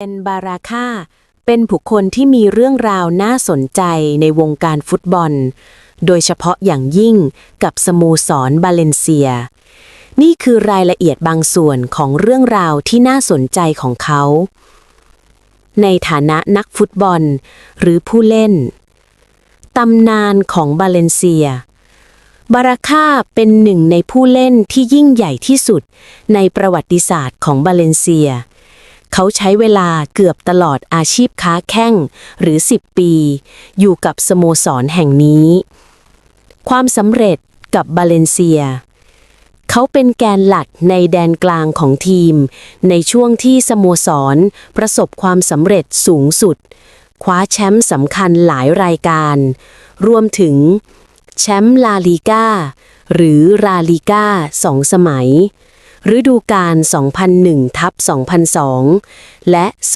เป็นบาราค่าเป็นบุคคลที่มีเรื่องราวน่าสนใจในวงการฟุตบอล โดยเฉพาะอย่างยิ่งกับสโมสรบาเลนเซีย นี่คือรายละเอียดบางส่วนของเรื่องราวที่น่าสนใจของเขา ในฐานะนักฟุตบอลหรือผู้เล่น ตำนานของบาเลนเซีย บาราค่าเป็นหนึ่งในผู้เล่นที่ยิ่งใหญ่ที่สุดในประวัติศาสตร์ของบาเลนเซีย เขาใช้เวลาเกือบตลอดอาชีพค้าแข้งหรือ 10 ปี อยู่กับสโมสรแห่งนี้ ความสำเร็จกับบาเลนเซีย เขาเป็นแกนหลักในแดนกลางของทีม ในช่วงที่สโมสรประสบความสำเร็จสูงสุด คว้าแชมป์สำคัญหลายรายการ รวมถึงแชมป์ลาลีกาหรือราลีกาสองสมัย ฤดูกาล2001ทับ2002 และ